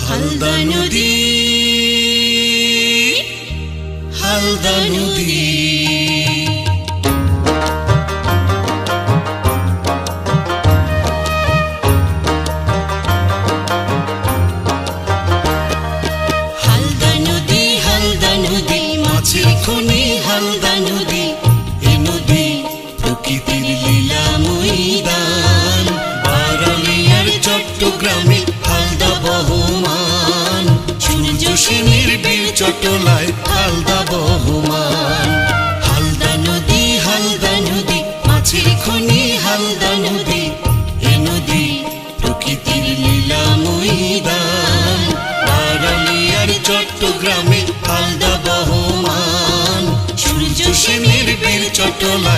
হালদা নদী হালদা নদী নদী হালদা নদী এ নদী প্রকৃতির বারালিয়ার চট্টগ্রামে সূর্য সেনের বীর চটলায় হালদা বহমান। হালদা নদী হালদা নদী, মাছের খনি, হালদা নদী, এ নদী প্রকৃতির লীলা ময়দান বারালিয়ার চট্টগ্রামে হালদা বহমান। সূর্য সেনের বীর চটলায়